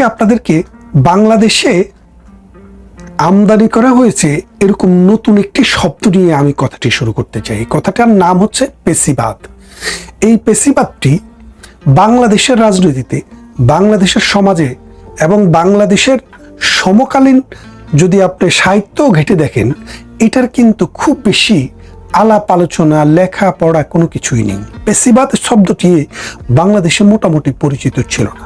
আজকে আপনাদেরকে বাংলাদেশে আমদানি করা হয়েছে এরকম নতুন একটি শব্দ নিয়ে আমি কথাটি শুরু করতে চাই। কথাটার নাম হচ্ছে পেশিবাদ। এই পেশিবাদটি বাংলাদেশের রাজনীতিতে, বাংলাদেশের সমাজে এবং বাংলাদেশের সমকালীন যদি আপনি সাহিত্য ঘেটে দেখেন, এটার কিন্তু খুব বেশি আলাপ আলোচনা লেখা পড়া কোনো কিছুই নেই। পেশিবাদ শব্দটি বাংলাদেশে মোটামুটি পরিচিত ছিল না।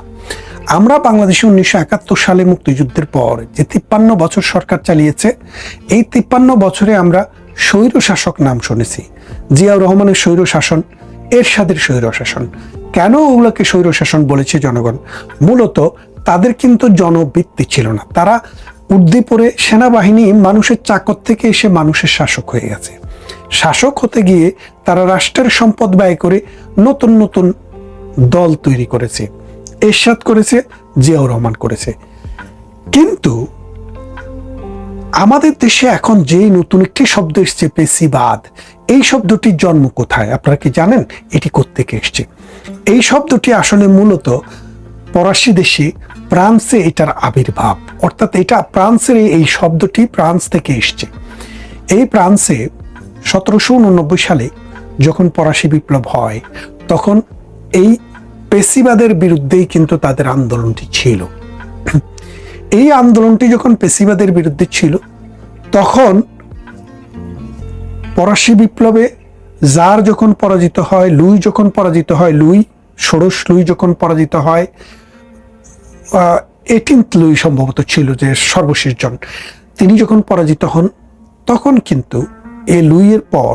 আমরা বাংলাদেশে উনিশশো একাত্তর সালে মুক্তিযুদ্ধের পর যে তিপ্পান্ন বছর সরকার চালিয়েছে, এই তিপ্পান্ন বছরে আমরা স্বৈর শাসক নাম শুনেছি, জিয়াউর রহমানের স্বৈর শাসন, এরশাদের স্বৈর শাসন। কেন ওগুলোকে স্বৈর শাসন বলেছে জনগণ? মূলত তাদের কিন্তু জনবৃত্তি ছিল না। তারা উর্দিপুরে সেনাবাহিনী মানুষের চাকর থেকে এসে মানুষের শাসক হয়ে গেছে। শাসক হতে গিয়ে তারা রাষ্ট্রের সম্পদ ব্যয় করে নতুন নতুন দল তৈরি করেছে। এরশাদ করেছে, জিয়াউর রহমান করেছে। কিন্তু আমাদের দেশে এখন যেই নতুন একটি শব্দ এসছে, পেশিবাদ, এই শব্দটির জন্ম কোথায়? আপনারা কি জানেন? এটি কোত্থেকে এসছে। এই শব্দটি আসলে মূলত ফরাসি দেশে ফ্রান্সে এটার আবির্ভাব। অর্থাৎ এটা ফ্রান্সের এই- এই শব্দটি ফ্রান্স থেকে এসছে। এই ফ্রান্সে সতেরোশো উননব্বই সালে যখন ফরাসি বিপ্লব হয়, তখন এই পেশিবাদের বিরুদ্ধেই কিন্তু তাদের আন্দোলনটি ছিল। এই আন্দোলনটি যখন পেশিবাদের বিরুদ্ধে ছিল, তখন ফরাসি বিপ্লবে জার যখন পরাজিত হয়, লুই যখন পরাজিত হয়, লুই, ষোড়শ লুই যখন পরাজিত হয় এইটিন্থ লুই সম্ভবত ছিল যে সর্বশেষ জন। তিনি যখন পরাজিত হন, তখন কিন্তু এই লুইয়ের পর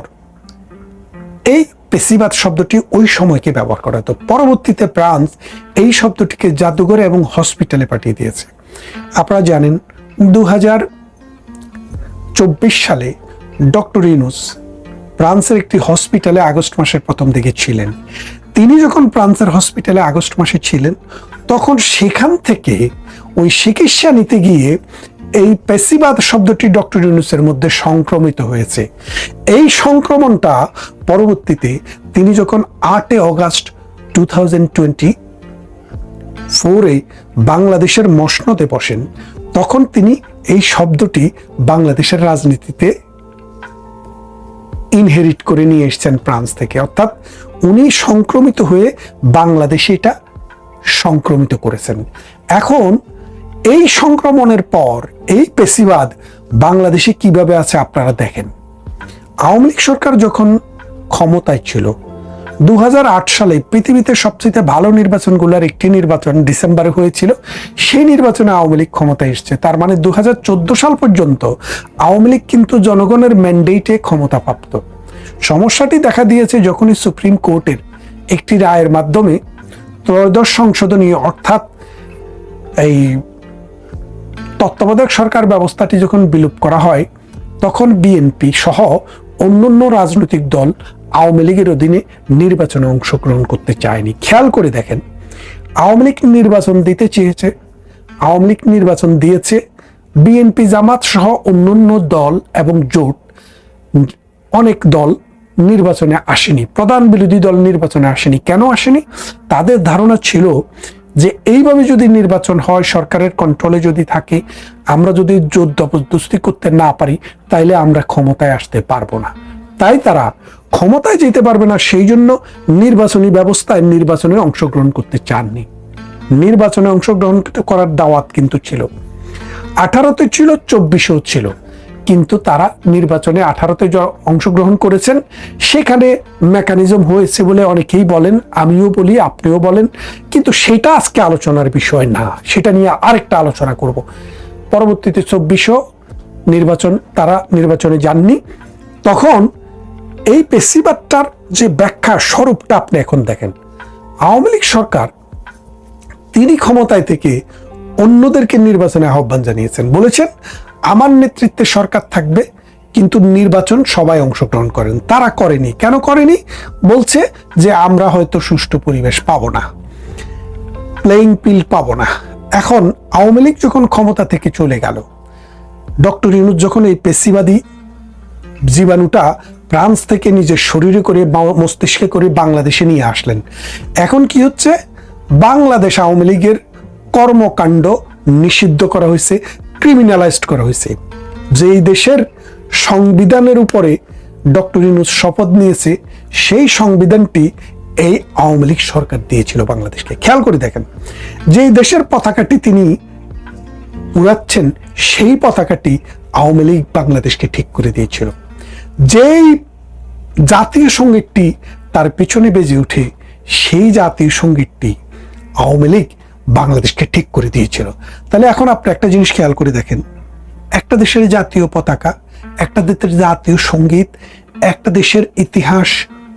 এই পেশিবাদ শব্দটি ওই সময়কে ব্যবহার করা হতো। পরবর্তীতে ফ্রান্স এই শব্দটিকে জাদুঘরে এবং হসপিটালে পাঠিয়ে দিয়েছে। আপনারা জানেন দু চব্বিশ সালে ডক্টর ইনুস ফ্রান্সের একটি হসপিটালে আগস্ট মাসের প্রথম দিকে ছিলেন। তিনি যখন ফ্রান্সের হসপিটালে আগস্ট মাসে ছিলেন, তখন সেখান থেকে ওই চিকিৎসা নিতে গিয়ে এই পেশিবাদ শব্দটি ডক্টর ইউনুসের মধ্যে সংক্রমিত হয়েছে। এই সংক্রমণটা পরবর্তীতে তিনি যখন আটে অগাস্ট টু থাউজেন্ড বাংলাদেশের মসনদে বসেন, তখন তিনি এই শব্দটি বাংলাদেশের রাজনীতিতে ইনহেরিট করে নিয়ে এসেছেন ফ্রান্স থেকে। অর্থাৎ উনি সংক্রমিত হয়ে বাংলাদেশে এটা সংক্রমিত করেছেন। এখন এই সংক্রমণের পর, এই পেশিবাদ বাংলাদেশে কীভাবে আছে আপনারা দেখেন। আওয়ামী লীগ সরকার যখন ক্ষমতায় ছিল দু হাজার আট সালে পৃথিবীতে সবচেয়ে ভালো নির্বাচনগুলোর একটি নির্বাচন ডিসেম্বরে হয়েছিল, সেই নির্বাচনে আওয়ামী লীগ ক্ষমতায় এসছে। তার মানে দু হাজার চোদ্দ সাল পর্যন্ত আওয়ামী লীগ কিন্তু জনগণের ম্যান্ডেটে ক্ষমতা প্রাপ্ত সমস্যাটি দেখা দিয়েছে যখনই সুপ্রিম কোর্টের একটি রায়ের মাধ্যমে ত্রয়োদশ সংশোধনী অর্থাৎ এই তত্ত্বাবধায়ক সরকার ব্যবস্থাটি যখন বিলুপ করা হয়, তখন বিএনপি সহ অন্যান্য রাজনৈতিক দল আওয়ামী লীগের অধীনে নির্বাচনে অংশগ্রহণ করতে চায়নি। খেয়াল করে দেখেন, আওয়ামী লীগ নির্বাচন দিতে চেয়েছে, আওয়ামী লীগ নির্বাচন দিয়েছে, বিএনপি জামাত সহ অন্যান্য দল এবং জোট অনেক দল নির্বাচনে আসেনি। প্রধান বিরোধী দল নির্বাচনে আসেনি। কেন আসেনি? তাদের ধারণা ছিল যে এইভাবে যদি নির্বাচন হয়, সরকারের কন্ট্রোলে যদি থাকে, আমরা যদি জোর করতে না পারি, তাইলে আমরা ক্ষমতায় আসতে পারব না। তাই তারা ক্ষমতায় যেতে পারবে না, সেই জন্য নির্বাচনী ব্যবস্থায় নির্বাচনে অংশগ্রহণ করতে চাননি। নির্বাচনে অংশগ্রহণ করার দাওয়াত কিন্তু ছিল। আঠারোতে ছিল, চব্বিশেও ছিল। কিন্তু তারা নির্বাচনে আঠারোতে অংশগ্রহণ করেছেন। সেখানে মেকানিজম হয়েছে বলে অনেকেই বলেন, আমিও বলি, আপনিও বলেন। কিন্তু সেটা আজকে আলোচনার বিষয় না। সেটা নিয়ে আরেকটা আলোচনা করব। পরবর্তীতে চব্বিশও নির্বাচন, তারা নির্বাচনে যাননি। তখন এই পেশিবাদটার যে ব্যাখ্যা স্বরূপটা আপনি এখন দেখেন। আওয়ামী লীগ সরকার তিনি ক্ষমতায় থেকে অন্যদেরকে নির্বাচনে আহ্বান জানিয়েছেন। বলেছেন আমার নেতৃত্বে সরকার থাকবে, কিন্তু নির্বাচন সবাই অংশগ্রহণ করেন। তারা করেনি। কেন করেনি? বলছে যে আমরা হয়তো সুষ্ঠু পরিবেশ পাবো না প্লেইং পিল পাবো না। এখন আওয়ামী লীগ যখন ক্ষমতা থেকে চলে গেল, ডক্টর ইউনুস যখন এই পেশিবাদী জীবাণুটা ফ্রান্স থেকে নিজের শরীরে করে মস্তিষ্কে করে বাংলাদেশে নিয়ে আসলেন, এখন কি হচ্ছে? বাংলাদেশ আওয়ামী লীগের কর্মকাণ্ড নিষিদ্ধ করা হয়েছে। ক্রিমিনালাইজড করা হয়েছে। যেই দেশের সংবিধানের উপরে ডক্টর ইউনুস শপথ নিয়েছে, সেই সংবিধানটি এই আওয়ামী লীগ সরকার দিয়েছিল বাংলাদেশকে। খেয়াল করে দেখেন, যেই দেশের পতাকাটি তিনি উড়াচ্ছেন, সেই পতাকাটি আওয়ামী লীগ বাংলাদেশকে ঠিক করে দিয়েছিল। যেই জাতীয় সঙ্গীতটি তার পিছনে বেজে উঠে সেই জাতীয় সঙ্গীতটি আওয়ামী লীগ বাংলাদেশকে ঠিক করে দিয়েছিল। তাহলে এখন আপনি একটা জিনিস খেয়াল করে দেখেন। একটা দেশের জাতীয় পতাকা, একটা দেশের জাতীয় সংগীত, একটা দেশের ইতিহাস,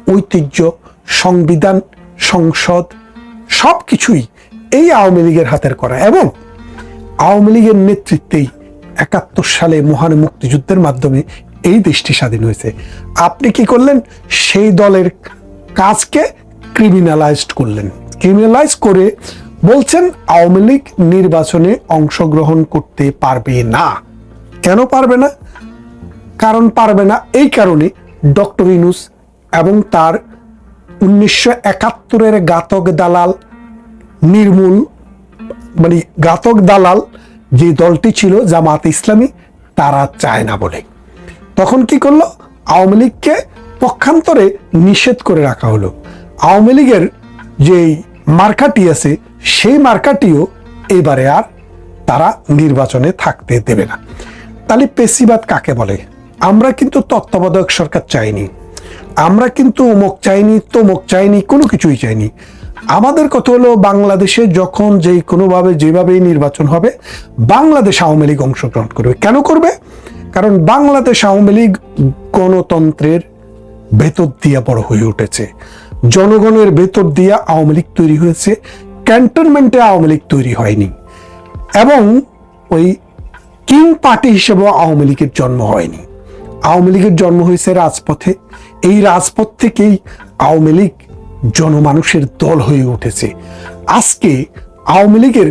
ঐতিহ্য, সংবিধান, সংসদ সব কিছুই এই আওয়ামী লীগের হাতের করা এবং আওয়ামী লীগের নেতৃত্বেই একাত্তর সালে মহান মুক্তিযুদ্ধের মাধ্যমে এই দেশটি স্বাধীন হয়েছে। আপনি কি করলেন? সেই দলের কাজকে ক্রিমিনালাইজড করলেন। ক্রিমিনালাইজ করে বলছেন আওয়ামী লীগ নির্বাচনে অংশগ্রহণ করতে পারবে না। কেন পারবে না? কারণ পারবে না এই কারণে ডক্টর ইনুস এবং তার উনিশশো একাত্তরের ঘাতক দালাল নির্মূল মানে ঘাতক দালাল যে দলটি ছিল, জামাত ইসলামী, তারা চায় না বলে। তখন কি করল? আওয়ামী লীগকে পক্ষান্তরে নিষেধ করে রাখা হলো। আওয়ামী লীগের যে মার্কাটি আছে সেই মার্কাটিও এবারে আর তারা নির্বাচনে থাকতে দেবে না। তাহলে পেশিবাদ কাকে বলে? আমরা কিন্তু তত্ত্বাবধায়ক সরকার চাইনি। আমরা কিন্তু অমুক চাইনি, তমুক চাইনি, কোনো কিছুই চাইনি। আমাদের কথা হলো বাংলাদেশে যখন যেই কোনোভাবে যেভাবেই নির্বাচন হবে, বাংলাদেশ আওয়ামী লীগ অংশগ্রহণ করবে। কেন করবে? কারণ বাংলাদেশ আওয়ামী লীগ গণতন্ত্রের ভেতর দিয়া বড় হয়ে উঠেছে। জনগণের ভেতর দিয়া আওয়ামী লীগ তৈরি হয়েছে। ক্যান্টনমেন্টে আওয়ামী লীগ তৈরি হয়নি এবং ওই কিং পার্টি হিসেবেও আওয়ামী লীগের জন্ম হয়নি। আওয়ামী লীগের জন্ম হয়েছে রাজপথে। এই রাজপথ থেকেই আওয়ামী লীগ জনমানুষের দল হয়ে উঠেছে। আজকে আওয়ামী লীগের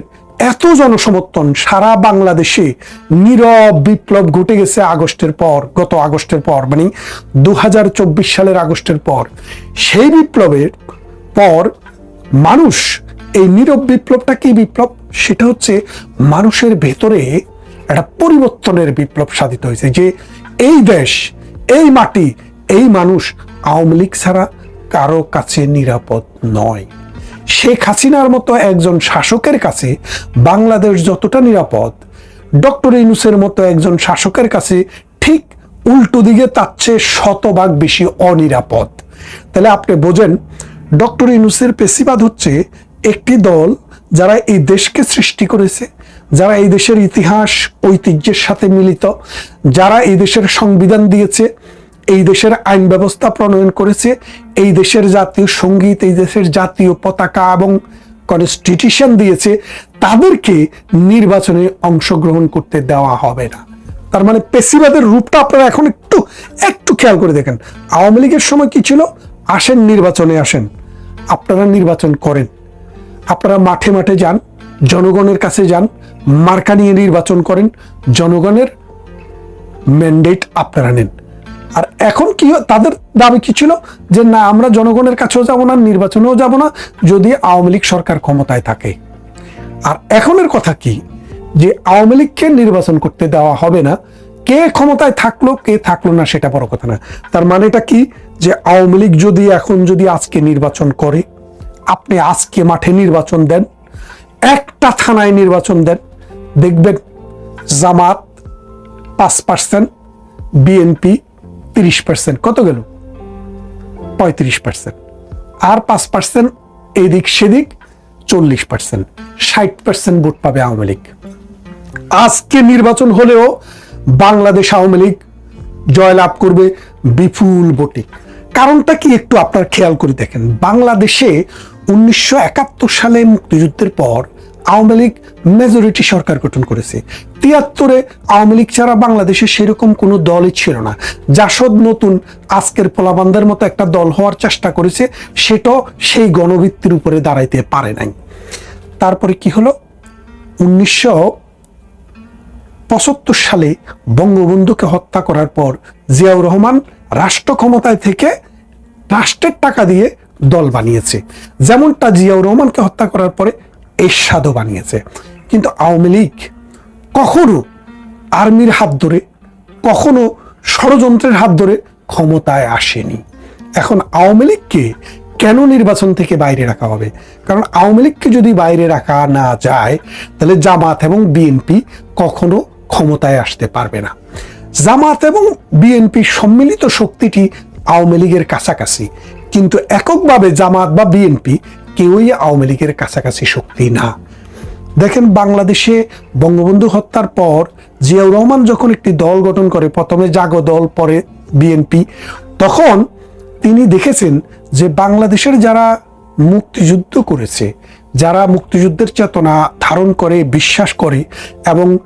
এত জনসমর্থন সারা বাংলাদেশে নীরব বিপ্লব ঘটে গেছে আগস্টের পর, গত আগস্টের পর মানে দু হাজার চব্বিশ সালের আগস্টের পর। সেই বিপ্লবের পর মানুষ এই নীরব বিপ্লবটা কি বিপ্লব? সেটা হচ্ছে মানুষের ভেতরে একটা পরিবর্তনের বিপ্লব সাধিত হয়েছে যে এই দেশ, এই মাটি, এই মানুষ আওয়ামী লীগ ছাড়া কারও কাছে নিরাপদ নয়। শেখ হাসিনার মতো একজন শাসকের কাছে বাংলাদেশ যতটা নিরাপদ, ডক্টর ইনুসের মতো একজন শাসকের কাছে ঠিক উল্টো দিকে তার চেয়ে শতভাগ বেশি অনিরাপদ। তাহলে আপনি বোঝেন, ডক্টর ইনুসের পেশিবাদ হচ্ছে একটি দল যারা এই দেশকে সৃষ্টি করেছে, যারা এই দেশের ইতিহাস, ঐতিহ্যের সাথে মিলিত, যারা এই দেশের সংবিধান দিয়েছে, এই দেশের আইন ব্যবস্থা প্রণয়ন করেছে, এই দেশের জাতীয় সংগীত, এই দেশের জাতীয় পতাকা এবং কনস্টিটিউশন দিয়েছে, তাদেরকে নির্বাচনে অংশগ্রহণ করতে দেওয়া হবে না। তার মানে পেশিবাদের রূপটা আপনারা এখন একটু একটু খেয়াল করে দেখেন। আওয়ামী লীগের সময় কি ছিল? আসেন নির্বাচনে আসেন। আপনারা নির্বাচন করেন। আপনারা মাঠে মাঠে যান, জনগণের কাছে যান, মার্কা নিয়ে নির্বাচন করেন, জনগণের ম্যান্ডেট আপনারা নেন। আর এখন কি তাদের দাবি কি ছিল? যে না, আমরা জনগণের কাছেও যাব না, নির্বাচনেও যাব না, যদি আওয়ামী লীগ সরকার ক্ষমতায় থাকে। আর এখনের কথা কি? যে আওয়ামী লীগকে নির্বাচন করতে দেওয়া হবে না, কে ক্ষমতায় থাকল, কে থাকল না, সেটা বড় কথা না। তার মানেটা কি? যে আওয়ামী লীগ যদি এখন যদি আজকে নির্বাচন করে আপনি আজকে মাঠে নির্বাচন দেন, একটা থানায় নির্বাচন দেন, দেখবেন জামাত পাঁচ পার্সেন্ট, বিএনপি তিরিশ পার্সেন্ট। কত গেল? পঁয়ত্রিশ পার্সেন্ট। আর পাঁচ পার্সেন্ট এদিক সেদিক চল্লিশ পার্সেন্ট, ষাট পার্সেন্ট ভোট পাবে আওয়ামী লীগ। আজকে নির্বাচন হলেও বাংলাদেশ আওয়ামী লীগ জয়লাভ করবে বিপুল ভোটে। কারণটা কি একটু আপনার খেয়াল করে দেখেন। বাংলাদেশে উনিশশো একাত্তর সালে মুক্তিযুদ্ধের পর আওয়ামী লীগ মেজরিটি সরকার গঠন করেছে। তিয়াত্তরে আওয়ামী লীগ ছাড়া বাংলাদেশে সেরকম কোনো দলই ছিল না। জাসদ নতুন আজকের পোলাবান্দের মতো একটা দল হওয়ার চেষ্টা করেছে, সেটাও সেই গণভিত্তির উপরে দাঁড়াইতে পারে নাই। তারপরে কি হলো? উনিশশো পঁচাত্তর সালে বঙ্গবন্ধুকে হত্যা করার পর জিয়াউর রহমান রাষ্ট্র ক্ষমতায় থেকে রাষ্ট্রের টাকা দিয়ে দল বানিয়েছে। যেমনটা জিয়াউর রহমানকে হত্যা করার পরে এরশাদও বানিয়েছে। কিন্তু আওয়ামী লীগ কখনো আর্মির হাত ধরে, কখনো ষড়যন্ত্রের হাত ধরে ক্ষমতায় আসেনি। এখন আওয়ামী লীগকে কেন নির্বাচন থেকে বাইরে রাখা হবে? কারণ আওয়ামী লীগকে যদি বাইরে রাখা না যায়, তাহলে জামাত এবং বিএনপি কখনো ক্ষমতায় আসতে পারবে না। জামাত এবং বিএনপি সম্মিলিত শক্তিটি আওয়ামী লীগের কাছাকাছি। কিন্তু এককভাবে জামাত বা বিএনপি কেউই আওয়ামী লীগের কাছাকাছি শক্তি না। দেখেন বাংলাদেশে বঙ্গবন্ধু হত্যার পর জিয়াউর রহমান যখন একটি দল গঠন করে, প্রথমে জাগো দল, পরে বিএনপি, তখন তিনি দেখেছেন যে বাংলাদেশের যারা মুক্তিযুদ্ধ করেছে, যারা মুক্তিযুদ্ধের চেতনা ধারণ করে, বিশ্বাস করে এবং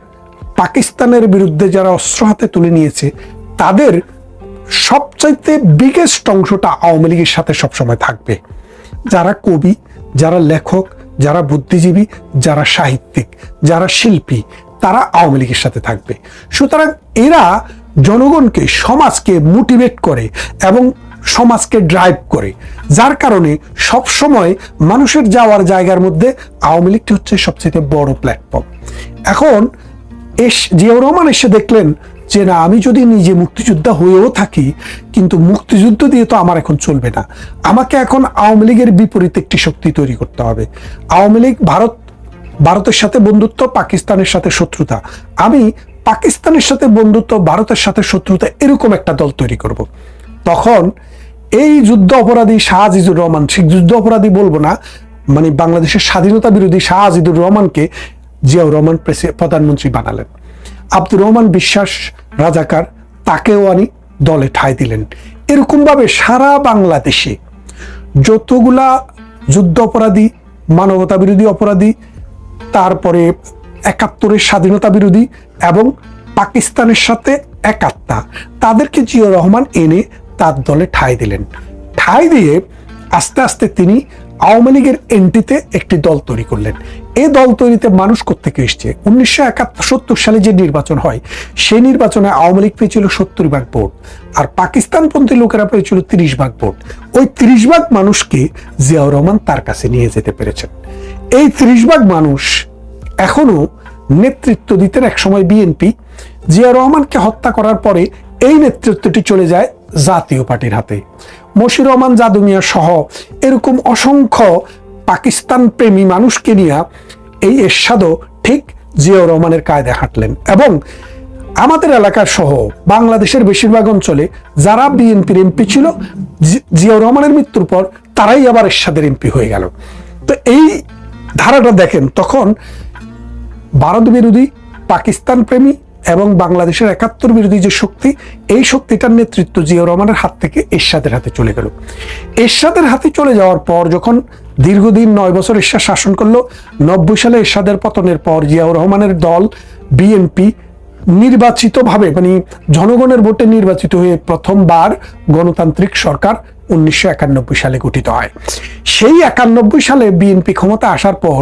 পাকিস্তানের বিরুদ্ধে যারা অস্ত্র হাতে তুলে নিয়েছে, তাদের সবচাইতে বিগেস্ট অংশটা আওয়ামী লীগের সাথে সবসময় থাকবে। যারা কবি, যারা লেখক, যারা বুদ্ধিজীবী, যারা সাহিত্যিক, যারা শিল্পী, তারা আওয়ামী লীগের সাথে থাকবে। সুতরাং এরা জনগণকে, সমাজকে মোটিভেট করে এবং সমাজকে ড্রাইভ করে। যার কারণে সব সময় মানুষের যাওয়ার জায়গার মধ্যে আওয়ামী লীগটি হচ্ছে সবচেয়ে বড় প্ল্যাটফর্ম এখন এস জিয়াউর রহমান এসে দেখলেন যে না, আমি যদি নিজে মুক্তিযোদ্ধা হয়েও থাকি, কিন্তু মুক্তিযুদ্ধ দিয়ে তো আমার এখন চলবে না। আমাকে এখন আওয়ামী লীগের বিপরীত একটি শক্তি তৈরি করতে হবে। আওয়ামী লীগ, ভারত, ভারতের সাথে বন্ধুত্ব, পাকিস্তানের সাথে শত্রুতা। আমি পাকিস্তানের সাথে বন্ধুত্ব, ভারতের সাথে শত্রুতা এরকম একটা দল তৈরি করব। তখন এই যুদ্ধ অপরাধী শাহ আজিজুর রহমান ঠিক যুদ্ধ অপরাধী বলব না মানে বাংলাদেশের স্বাধীনতা বিরোধী শাহ আজিদুর রহমানকে জিয়াউর রহমান প্রধানমন্ত্রী বানালেন। আব্দুর রহমান বিশ্বাস রাজাকার, তাকেও আনি দলে ঠাঁই দিলেন। এরকমভাবে সারা বাংলাদেশে যতগুলা যুদ্ধ অপরাধী মানবতা বিরোধী অপরাধী, তারপরে একাত্তরের স্বাধীনতা বিরোধী এবং পাকিস্তানের সাথে একাত্তা, তাদেরকে জিয়া রহমান এনে তার দলে ঠাঁই দিলেন। ঠাঁই দিয়ে আস্তে আস্তে তিনি আওয়ামী লীগের এন্ট্রিতে একটি দল তৈরি করলেন। এই দল তৈরিতে মানুষ কোথেকে এসছে? উনিশশো একাত্তর সালে যে নির্বাচন হয়, সেই নির্বাচনে আওয়ামী লীগ পেয়েছিল সত্তর ভাগ ভোট আর পাকিস্তানপন্থী লোকেরা পেয়েছিল তিরিশ ভাগ ভোট। ওই তিরিশ ভাগ মানুষকে জিয়াউর রহমান তার কাছে নিয়ে যেতে পেরেছেন। এই তিরিশ ভাগ মানুষ এখনও নেতৃত্ব দিতেন একসময় বিএনপি। জিয়া রহমানকে হত্যা করার পরে এই নেতৃত্বটি চলে যায় জাতীয় পার্টির হাতে। মশির রহমান জাদু মিয়া সহ এরকম অসংখ্য পাকিস্তান প্রেমী মানুষকে নিয়ে এই এরশাদও ঠিক জিয়াউর রহমানের কায়দে হাঁটলেন। এবং আমাদের এলাকার সহ বাংলাদেশের বেশিরভাগ অঞ্চলে যারা বিএনপির এমপি ছিল জিয়াউর রহমানের মৃত্যুর পর তারাই আবার এরশাদের এমপি হয়ে গেল। তো এই ধারাটা দেখেন, তখন ভারত বিরোধী পাকিস্তান প্রেমী এবং বাংলাদেশের একাত্তর বিরোধী যে শক্তি, এই শক্তিটার নেতৃত্ব জিয়াউর রহমানের হাত থেকে এরশাদের হাতে চলে গেল। এরশাদের হাতে চলে যাওয়ার পর যখন দীর্ঘদিন নয় বছর এরশাদ শাসন করল, নব্বই সালে এরশাদের পতনের পর জিয়াউর রহমানের দল, বিএনপি, নির্বাচিতভাবে মানে জনগণের ভোটে নির্বাচিত হয়ে প্রথমবার গণতান্ত্রিক সরকার উনিশশো একানব্বই সালে গঠিত হয়। সেই একানব্বই সালে বিএনপি ক্ষমতা আসার পর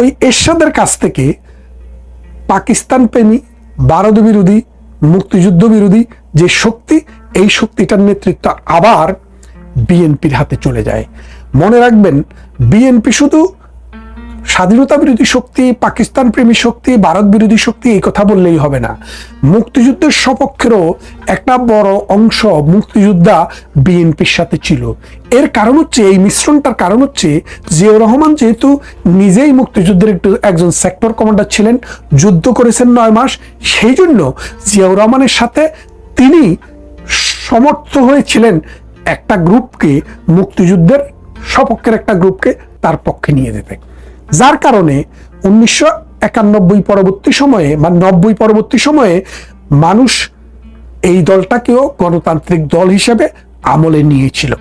ওই এরশাদের কাছ থেকে পাকিস্তান প্রেমী ভারত বিরোধী, মুক্তিযুদ্ধ বিরোধী যে শক্তি, এই শক্তিটার নেতৃত্ব আবার বিএনপির হাতে চলে যায়। মনে রাখবেন, বিএনপি শুধু স্বাধীনতা বিরোধী শক্তি, পাকিস্তান প্রেমী শক্তি ভারত বিরোধী শক্তি, এই কথা বললেই হবে না। মুক্তিযুদ্ধের সপক্ষেরও একটা বড় অংশ মুক্তিযোদ্ধা বিএনপির সাথে ছিল। এর কারণ হচ্ছে, এই মিশ্রণটার কারণ হচ্ছে, জিয়াউর রহমান যেহেতু নিজেই মুক্তিযুদ্ধের একটু একজন সেক্টর কমান্ডার ছিলেন, যুদ্ধ করেছেন নয় মাস, সেই জন্য জিয়াউর রহমানের সাথে তিনি সমর্থ হয়েছিলেন একটা গ্রুপকে মুক্তিযুদ্ধের সপক্ষের একটা গ্রুপকে তার পক্ষে নিয়ে যেতে। যার কারণে উনিশশো একানব্বই পরবর্তী সময়ে বা নব্বই পরবর্তী সময়ে মানুষ এই দলটাকেও গণতান্ত্রিক দল হিসেবে আমলে নিয়েছিল।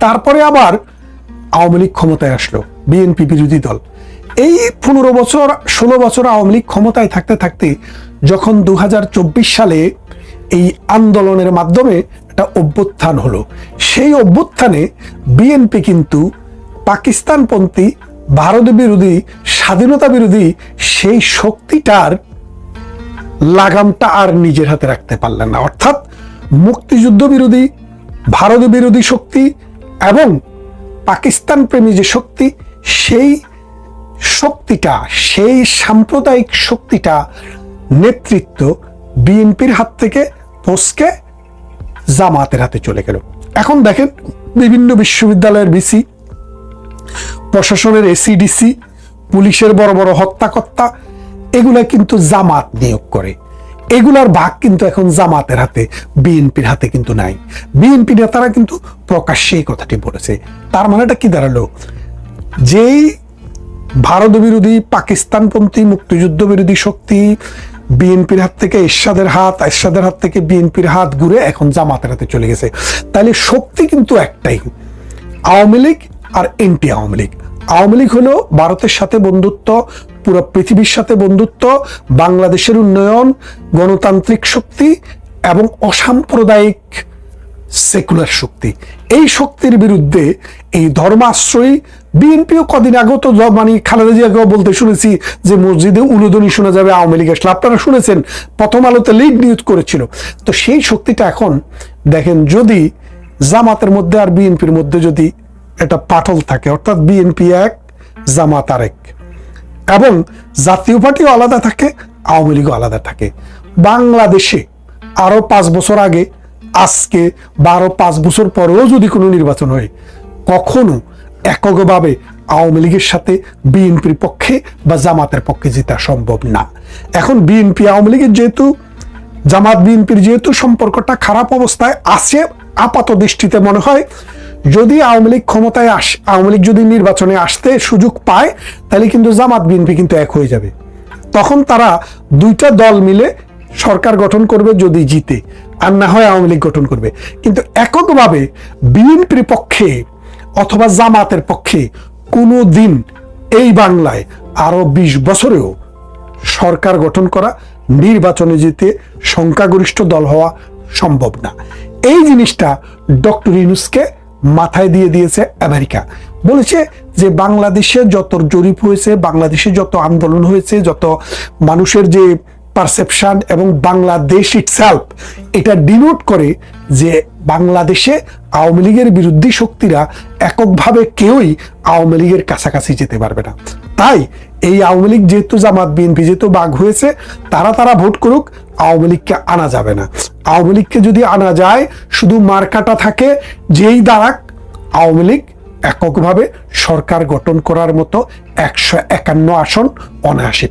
তারপরে আবার আওয়ামী লীগ ক্ষমতায় আসলো, বিএনপি বিরোধী দল। এই পনেরো বছর, ষোলো বছর আওয়ামী লীগ ক্ষমতায় থাকতে থাকতে যখন দু হাজার চব্বিশ সালে এই আন্দোলনের মাধ্যমে একটা অভ্যুত্থান হলো, সেই অভ্যুত্থানে বিএনপি কিন্তু পাকিস্তানপন্থী ভারত বিরোধী, স্বাধীনতা বিরোধী সেই শক্তিটার লাগামটা আর নিজের হাতে রাখতে পারলেন না। অর্থাৎ মুক্তিযুদ্ধ বিরোধী, ভারত বিরোধী শক্তি এবং পাকিস্তান প্রেমী যে শক্তি, সেই শক্তিটা, সেই সাম্প্রদায়িক শক্তিটা নেতৃত্ব বিএনপির হাত থেকে ফসকে জামাতের হাতে চলে গেল। এখন দেখেন বিভিন্ন বিশ্ববিদ্যালয়ের ভিসি প্রশাসনের এসিডিসি পুলিশের বড় বড় হত্যাকর্তা, এগুলা কিন্তু জামাত নিয়োগ করে। এগুলার ভাগ কিন্তু এখন জামাতের হাতে বিএনপির হাতে কিন্তু নাই। বিএনপি নেতারা কিন্তু প্রকাশ্যে এই কথাটি বলেছে। তার মানেটা কি দাঁড়াল? যেই ভারত বিরোধী পাকিস্তানপন্থী মুক্তিযুদ্ধ বিরোধী শক্তি বিএনপির হাত থেকে এরশাদের হাত এরশাদের হাত থেকে বিএনপির হাত ঘুরে এখন জামাতের হাতে চলে গেছে। তাহলে শক্তি কিন্তু একটাই, আওয়ামী লীগ আর এনটি আওয়ামী লীগ। আওয়ামী লীগ হলো ভারতের সাথে বন্ধুত্ব, পুরো পৃথিবীর সাথে বন্ধুত্ব, বাংলাদেশের উন্নয়ন, গণতান্ত্রিক শক্তি এবং অসাম্প্রদায়িক সেকুলার শক্তি। এই শক্তির বিরুদ্ধে এই ধর্মাশ্রয়ী বিএনপিও কদিন আগেও তো মানে খালেদা জিয়াকেও বলতে শুনেছি যে মসজিদে উলুদনি শোনা যাবে আওয়ামী লীগ আসলে। আপনারা শুনেছেন, প্রথম আলোতে লিড নিউজ করেছিল। তো সেই শক্তিটা এখন দেখেন যদি জামাতের মধ্যে আর বিএনপির মধ্যে যদি একটা পাটল থাকে, অর্থাৎ বিএনপি এক, জামাত আরেক। এবং জাতীয় পার্টিও আলাদা থাকে, আওয়ামী লীগও আলাদা থাকে। বাংলাদেশে আরও পাঁচ বছর আগে, আজকে বারো পাঁচ বছর পরেও যদি কোনো নির্বাচন হয়, কখনো এককভাবে আওয়ামী লীগের সাথে বিএনপির পক্ষে বা জামাতের পক্ষে জেতা সম্ভব না। এখন বিএনপি আওয়ামী লীগের যেহেতু, জামাত বিএনপির যেহেতু সম্পর্কটা খারাপ অবস্থায় আছে, আপাত দৃষ্টিতে মনে হয় যদি আওয়ামী লীগ ক্ষমতায় আস, আওয়ামী লীগ যদি নির্বাচনে আসতে সুযোগ পায়, তাহলে কিন্তু জামাত, বিএনপি কিন্তু এক হয়ে যাবে। তখন তারা দুইটা দল মিলে সরকার গঠন করবে যদি জিতে, আর না হয় আওয়ামী লীগ গঠন করবে। কিন্তু এককভাবে বিএনপির পক্ষে অথবা জামাতের পক্ষে কোনো দিন এই বাংলায় আরও বিশ বছরেও সরকার গঠন করা, নির্বাচনে যেতে সংখ্যাগরিষ্ঠ দল হওয়া সম্ভব না। এই জিনিসটা ডক্টর ইউনুসকে মাথায় দিয়ে দিয়েছে আমেরিকা। বলেছে যে বাংলাদেশে যত জরিপ হয়েছে, বাংলাদেশে যত আন্দোলন হয়েছে, যত মানুষের যে পারসেপশন এবং বাংলাদেশ ইটসেলফ এটা ডিনোট করে যে বাংলাদেশে আওয়ামী লীগের বিরোধী শক্তিরা এককভাবে কেউই আওয়ামী লীগের কাছাকাছি যেতে পারবে না। তাই এই আওয়ামী লীগ যেহেতু জামাত, বিএনপি যেহেতু বাঘ হয়েছে, তারা তারা ভোট করুক, আওয়ামী লীগকে আনা যাবে না। আওয়ামী লীগকে যদি আনা যায়, শুধু মার্কাটা থাকে, যেই দাঁড়াক, আওয়ামী লীগ এককভাবে সরকার গঠন করার মতো একশো একান্ন আসন অনায়াসে